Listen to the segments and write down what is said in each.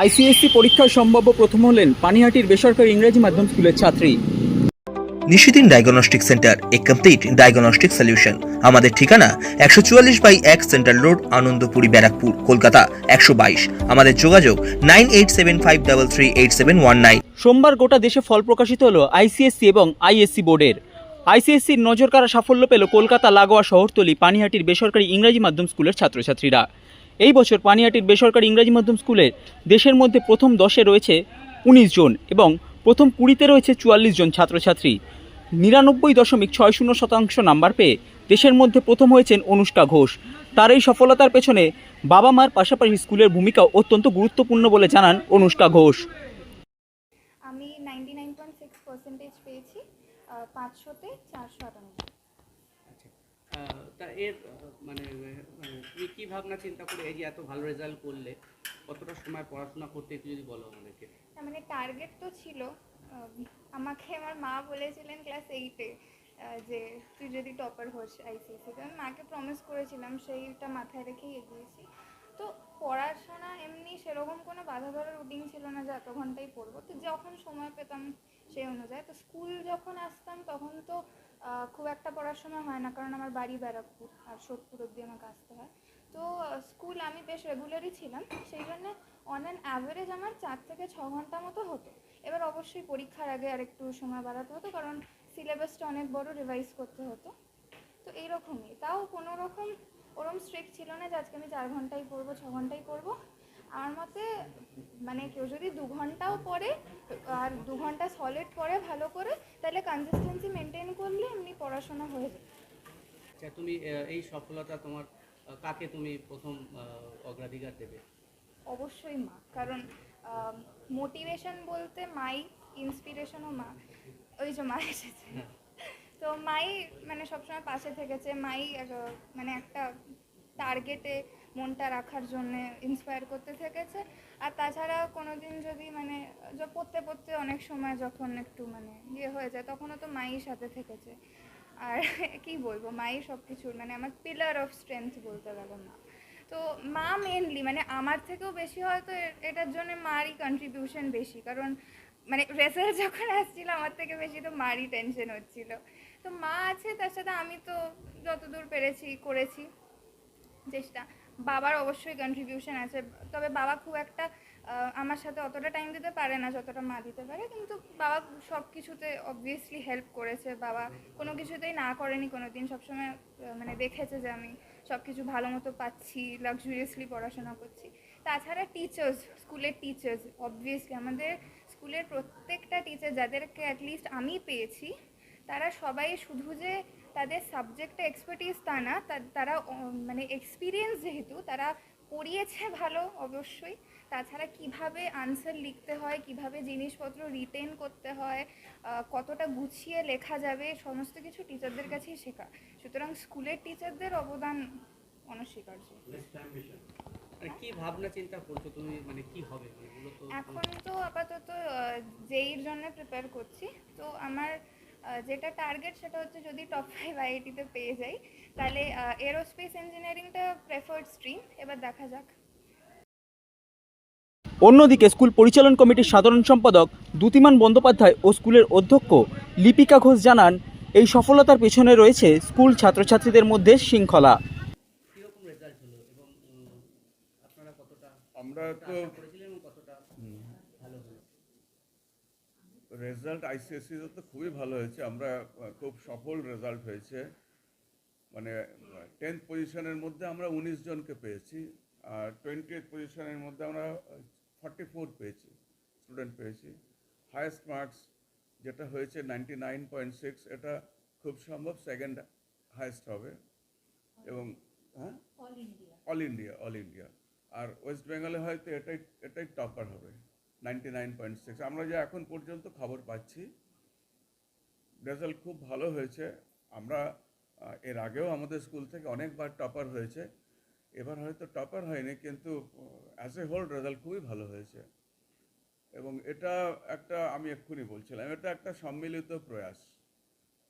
ICSE পরীক্ষায় সম্ভাব্য প্রথম হলেন পানিহাটির বেসরকারি ইংরেজি মাধ্যম স্কুলের ছাত্রী। নিশিদিন ডায়াগনস্টিক সেন্টার এ কমপ্লিট ডায়াগনস্টিক সলিউশন আমাদের ঠিকানা একশো চুয়াল্লিশ বাই এক সেন্ট্রাল রোড আনন্দপুরি ব্যারাকপুর কলকাতা একশো বাইশ। আমাদের যোগাযোগ nine eight seven five double three eight seven one nine. সোমবার গোটা দেশে ফল প্রকাশিত হলো আইসিএসসি এবং আইএসসি বোর্ডের। আইসিএসসির নজর কাড়া সাফল্য পেল কলকাতা লাগোয়া শহরতলি পানিহাটির বেসরকারি ইংরেজি মাধ্যম স্কুলের ছাত্রছাত্রীরা। এই বছর পানিহাটির বেসরকারি ইংরাজি মাধ্যম স্কুলে দেশের মধ্যে প্রথম দশে রয়েছে উনিশ জন এবং প্রথম কুড়িতে রয়েছে চুয়াল্লিশ জন ছাত্রছাত্রী। নিরানব্বই দশমিক ছয় শূন্য শতাংশ নাম্বার পেয়ে দেশের মধ্যে প্রথম হয়েছেন অনুষ্কা ঘোষ। তার এই সফলতার পেছনে বাবা মার পাশাপাশি স্কুলের ভূমিকা অত্যন্ত গুরুত্বপূর্ণ বলে জানান অনুষ্কা ঘোষ। আমি ninety nine point six percentage পেয়েছি পাঁচশোতে চারশো আটানব্বই তা এর মানে তুমি কী ভাবনা, চিন্তা করে এই যে এত ভালো রেজাল্ট করলে, কতটা সময় পড়াশোনা করতে, একটু যদি বলো আমাদেরকে। মানে টার্গেট তো ছিল। আমাকে আমার মা বলেছিলেন ক্লাস এইটে যে তুই যদি টপার হোস আইসিএসিতে আমি মাকে প্রমিস করেছিলাম, সেইটা মাথায় রেখেই এগিয়েছি। তো পড়াশোনা এমনি সেরকম কোনো বাধা ধরা রুটিন ছিল না, যে এত ঘন্টাই পড়ব। তো যখন সময় পেতাম সেই অনুযায়ী। তো স্কুল যখন আসতাম, তখন তো খুব একটা পড়াশোনা হয় না, কারণ আমার বাড়ি ব্যারাকপুর, আর সোদপুর অব্দি আমাকে আসতে হয়। তো স্কুল আমি বেশ রেগুলারই ছিলাম, সেই জন্য অন অ্যান অ্যাভারেজ আমার চার থেকে ছ ঘণ্টা মতো হতো। এবার অবশ্যই পরীক্ষার আগে আর একটু সময় বাড়াতে হতো, কারণ সিলেবাসটা অনেক বড় রিভাইজ করতে হতো। তো এইরকমই, তাও কোনো রকম ওরম স্ট্রিক্ট ছিল না যে আজকে আমি চার ঘন্টাই পড়ব, ছ ঘন্টাই পড়ব। আমার মতে মানে কেউ যদি দু ঘন্টাও পড়ে আর দু ঘণ্টা সলিড পড়ে ভালো করে তাহলে কনসিস্টেন্সি মেনটেন করলে এমনি পড়াশোনা হয়ে যায়। আচ্ছা তুমি এই সফলতা তোমার কাকে তুমি প্রথম অগ্রাধিকার দেবে? অবশ্যই মা কারণ মোটিভেশন বলতে মাই ইন্সপিরেশনও মা। ওই যে মা এসেছে। তো মাই মানে সবসময় পাশে থেকেছে মাই মানে একটা টার্গেটে মনটা রাখার জন্য ইন্সপায়ার করতে থেকেছে। আর তাছাড়া কোনো দিন যদি মানে পড়তে পড়তে অনেক সময় যখন একটু মানে ইয়ে হয়ে যায়, তখনও তো মায়ের সাথে থেকেছে। আর কি বলব মাই সব কিছুর মানে আমার পিলার অফ স্ট্রেংথ বলতে গেলে মা তো মা মেনলি মানে আমার থেকেও বেশি হয়তো এটার জন্য মারই কন্ট্রিবিউশন বেশি। কারণ মানে রেজাল্ট যখন আসছিল আমার থেকে বেশি তো মারই টেনশন হচ্ছিল। তো মা আছে, তার সাথে আমি তো যতদূর পেরেছি, করেছি, চেষ্টা। বাবার অবশ্যই কন্ট্রিবিউশন আছে। তবে বাবা খুব একটা আমার সাথে অতটা টাইম দিতে পারে না, যতটা মা দিতে পারে। কিন্তু বাবা সব কিছুতে অবভিয়াসলি হেল্প করেছে। বাবা কোনো কিছুতেই না করেনি কোনো দিন সবসময় মানে দেখেছে যে আমি সব কিছু ভালো মতো পাচ্ছি লাক্সুরিয়াসলি পড়াশোনা করছি। তাছাড়া টিচার্স স্কুলের টিচার্স অবভিয়াসলি আমাদের স্কুলের প্রত্যেকটা টিচার যাদেরকে অ্যাটলিস্ট আমি পেয়েছি, তারা সবাই শুধু যে তাদের সাবজেক্টে এক্সপার্টিস তা না তারা মানে এক্সপিরিয়েন্স যেহেতু তারা পড়িয়েছে ভালো অবশ্যই। তাছাড়া কীভাবে আনসার লিখতে হয় কীভাবে জিনিসপত্র রিটেন করতে হয় কতটা গুছিয়ে লেখা যাবে সমস্ত কিছু টিচারদের কাছেই শেখা। সুতরাং স্কুলের টিচারদের অবদান অনস্বীকার্য। মানে কি ভাবনা চিন্তা করছ তুমি? মানে কি হবে? মানে এখন তো আপাতত জেইর জন্য প্রিপেয়ার করছি তো আমার যেটা টার্গেট সেটা হচ্ছে যদি টপ ফাইভ আইআইটিতে পেয়ে যাই তাহলে এরোস্পেস ইঞ্জিনিয়ারিংটা প্রেফার্ড স্ট্রিম এবার দেখা যাক। অন্যদিকে স্কুল পরিচালন কমিটির সাধারণ সম্পাদক দ্যুতিমান বন্দ্যোপাধ্যায় ও স্কুলের অধ্যক্ষ লিপিকা ঘোষ জানান এই সফলতার পেছনে রয়েছে স্কুল ছাত্রছাত্রীদের মধ্যে শৃঙ্খলা। কীরকম রেজাল্ট হলো এবং উম, আপনারা কতটা আমরা তো আশা করেছিলেন এবং কতটা ভালো হলো রেজাল্ট আইসিএসসিতে তো খুবই ভালো হয়েছে। আমরা খুব সফল রেজাল্ট হয়েছে। মানে টেন্থ পজিশনের মধ্যে আমরা উনিশ জনকে পেয়েছি। আর টোয়েন্টি এইট পজিশনের মধ্যে আমরা ফর্টি ফোর পেয়েছি স্টুডেন্ট পেয়েছি। হায়েস্ট মার্কস যেটা হয়েছে নাইনটি নাইন পয়েন্ট সিক্স এটা খুব সম্ভব সেকেন্ড হায়েস্ট হবে। এবং হ্যাঁ? অল ইন্ডিয়া অল ইন্ডিয়া আর ওয়েস্ট বেঙ্গলে হয়তো এটাই এটাই টপার হবে। নাইনটি নাইন পয়েন্ট সিক্স আমরা যে এখন পর্যন্ত খবর পাচ্ছি রেজাল্ট খুব ভালো হয়েছে। আমরা এর আগেও আমাদের স্কুল থেকে অনেকবার টপার হয়েছে। এবার হয়তো টপার হয়নি, কিন্তু অ্যাজ এ হোল রেজাল্ট খুবই ভালো হয়েছে। এবং এটা একটা, আমি এক্ষুনি বলছিলাম, এটা একটা সম্মিলিত প্রয়াস।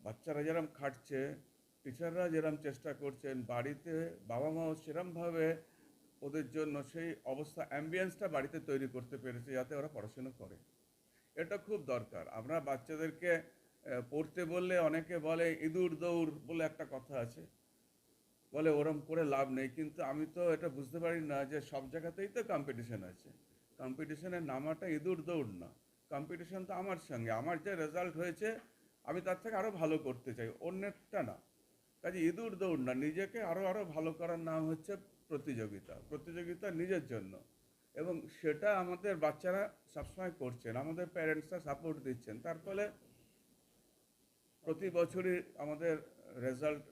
বাচ্চারা যেরম খাটছে টিচাররা যেরম চেষ্টা করছেন, বাড়িতে বাবা মাও সেরমভাবে ওদের জন্য সেই অবস্থা অ্যাম্বিয়েন্সটা বাড়িতে তৈরি করতে পেরেছি যাতে ওরা পড়াশুনো করে। এটা খুব দরকার। আমরা বাচ্চাদেরকে পড়তে বললে অনেকে বলে, ইঁদুর দৌড় বলে একটা কথা আছে। বলে ওরম করে লাভ নেই। কিন্তু আমি তো এটা বুঝতে পারি না যে সব জায়গাতেই তো কম্পিটিশন আছে। কম্পিটিশনের নামাটা ইঁদুর দৌড় না। কম্পিটিশন তো আমার সঙ্গে। আমার যে রেজাল্ট হয়েছে, আমি তার থেকে আরও ভালো করতে চাই। অন্যেরটা না। কাজে ইঁদুর দৌড় না। নিজেকে আরও আরও ভালো করার নাম হচ্ছে প্রতিযোগিতা প্রতিযোগিতা নিজের জন্য। এবং সেটা আমাদের বাচ্চারা সবসময় করছেন, আমাদের প্যারেন্টসরা সাপোর্ট দিচ্ছেন। তার ফলে প্রতি বছরই আমাদের রেজাল্ট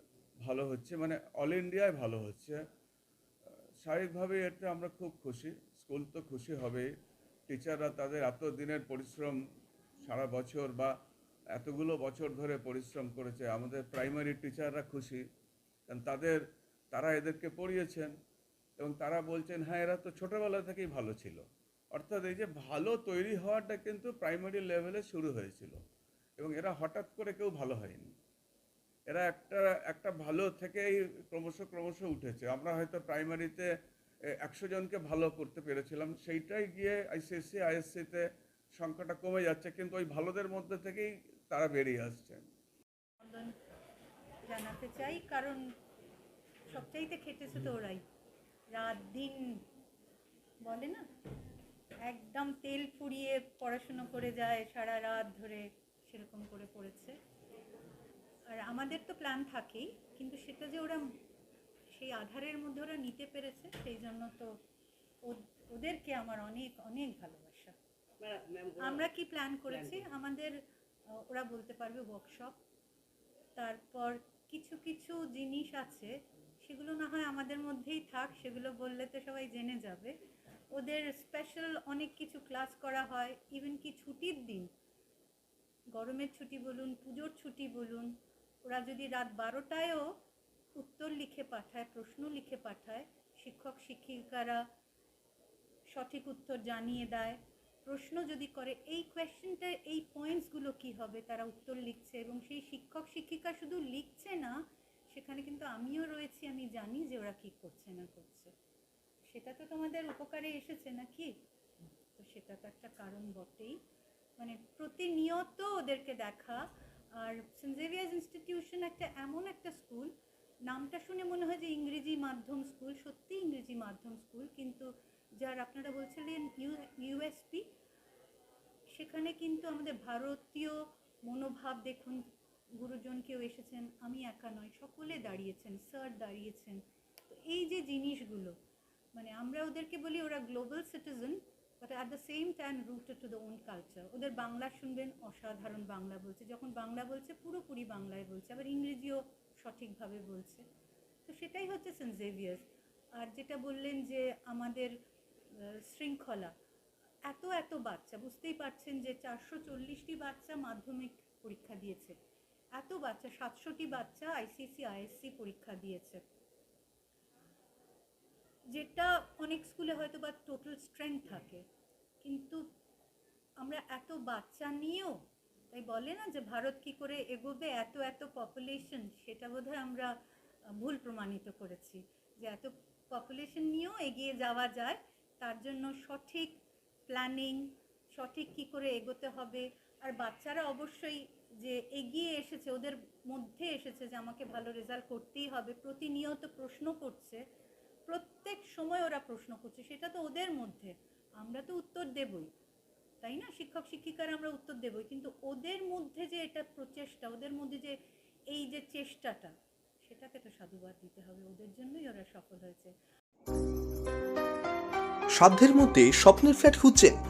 ভালো হচ্ছে মানে অল ইন্ডিয়ায় ভালো হচ্ছে। স্বাভাবিকভাবে এতে আমরা খুব খুশি স্কুল তো খুশি হবেই। টিচাররা তাদের এত দিনের পরিশ্রম, সারা বছর বা এতগুলো বছর ধরে পরিশ্রম করেছে, আমাদের প্রাইমারি টিচাররা খুশি। কারণ তাদের, তারা এদেরকে পড়িয়েছেন। এবং তারা বলছেন হ্যাঁ এরা তো ছোটোবেলা থেকেই ভালো ছিল। অর্থাৎ এই যে ভালো তৈরি হওয়াটা কিন্তু প্রাইমারি লেভেলে শুরু হয়েছিল এবং এরা হঠাৎ করে কেউ ভালো হয়নি। এরা একটা একটা ভালো থেকেই ক্রমশ ক্রমশ উঠেছে। আমরা হয়তো প্রাইমারিতে একশো জনকে ভালো করতে পেরেছিলাম, সেইটাই গিয়ে আইসিএসসি আইএসসিতে সংখ্যাটা কমে যাচ্ছে, কিন্তু ওই ভালোদের মধ্যে থেকেই তারা বেরিয়ে আসছে। অভিনন্দন জানাতে চাই, কারণ সবচাইতে খেটেছে তো ওরাই। রাত দিন বলে না? একদম তেল পুড়িয়ে পড়াশুনো করে যায় সারা রাত ধরে সেরকম করে পড়েছে। আর আমাদের তো প্ল্যান থাকেই কিন্তু সেটা যে ওরা সেই আধারের মধ্যে ওরা নিতে পেরেছে সেই জন্য তো ওদেরকে আমার অনেক অনেক ভালোবাসা। আমরা কি প্ল্যান করেছি? আমাদের ওরা বলতে পারবে ওয়ার্কশপ তারপর কিছু কিছু জিনিস আছে সেগুলো না হয় আমাদের মধ্যেই থাক, সেগুলো বললে তো সবাই জেনে যাবে। ওদের স্পেশাল অনেক কিছু ক্লাস করা হয় ইভেন কি ছুটির দিন। গরমের ছুটি বলুন, পুজোর ছুটি বলুন, ওরা যদি রাত বারোটায়ও উত্তর লিখে পাঠায়, প্রশ্ন লিখে পাঠায়, শিক্ষক শিক্ষিকারা সঠিক উত্তর জানিয়ে দেয়। প্রশ্ন যদি করে, এই কোয়েশ্চেনটার এই পয়েন্টসগুলো কি হবে, তারা উত্তর লিখছে এবং সেই শিক্ষক শিক্ষিকা শুধু লিখছে না সেখানে কিন্তু আমিও রয়েছি, আমি জানি যে ওরা কি করছে না করছে। সেটা তো তোমাদের উপকারে এসেছে নাকি? তো সেটা তো একটা কারণ বটেই। মানে প্রতিনিয়ত ওদেরকে দেখা। আর সেন্ট ইনস্টিটিউশন একটা এমন একটা স্কুল, নামটা শুনে মনে হয় যে ইংরেজি মাধ্যম স্কুল, সত্যি ইংরেজি মাধ্যম স্কুল, কিন্তু যার আপনারা বলছিলেন ইউ, ইউএসপি, সেখানে কিন্তু আমাদের ভারতীয় মনোভাব দেখুন গুরুজন কেউ এসেছেন, আমি একা নয় সকলে দাঁড়িয়েছেন, স্যার দাঁড়িয়েছেন। তো এই যে জিনিসগুলো মানে আমরা ওদেরকে বলি ওরা global citizen but at the same time rooted to the own culture ওদের বাংলা শুনবেন, অসাধারণ বাংলা বলছে। যখন বাংলা বলছে, পুরোপুরি বাংলায় বলছে, আবার ইংরেজিও সঠিকভাবে বলছে। তো সেটাই হচ্ছে সেন্ট জেভিয়ার্স আর যেটা বললেন যে আমাদের শৃঙ্খলা, এত এত বাচ্চা, বুঝতেই পারছেন যে চারশো চল্লিশটি বাচ্চা মাধ্যমিক পরীক্ষা দিয়েছে। এত বাচ্চা সাতশোটি বাচ্চা আইসিসি আইএসসি পরীক্ষা দিয়েছে। যেটা অনেক স্কুলে হয়তো বা টোটাল স্ট্রেংথ থাকে। কিন্তু আমরা এত বাচ্চা নিয়েও, তাই বলে না যে ভারত কি করে এগোবে, এত এত পপুলেশন সেটা বোধহয় আমরা ভুল প্রমাণিত করেছি। যে এত পপুলেশন নিয়েও এগিয়ে যাওয়া যায়, তার জন্য সঠিক প্ল্যানিং সঠিক কি করে এগোতে হবে। আর বাচ্চারা অবশ্যই যে এগিয়ে এসেছে, ওদের মধ্যে এসেছে যে আমাকে ভালো রেজাল্ট করতেই হবে, প্রতিনিয়ত প্রশ্ন করছে, প্রত্যেক সময় ওরা প্রশ্ন করছে, সেটা তো ওদের মধ্যে, আমরা তো উত্তর দেবই, তাই না? শিক্ষক শিক্ষিকারা আমরা উত্তর দেবই, কিন্তু ওদের মধ্যে যে এটা প্রচেষ্টা, ওদের মধ্যে যে এই যে চেষ্টাটা, সেটাকে তো সাধুবাদ দিতে হবে, ওদের জন্যই ওরা সফল হয়েছে। সাধ্যের মধ্যে স্বপ্নের ফ্ল্যাট খুঁজছেন।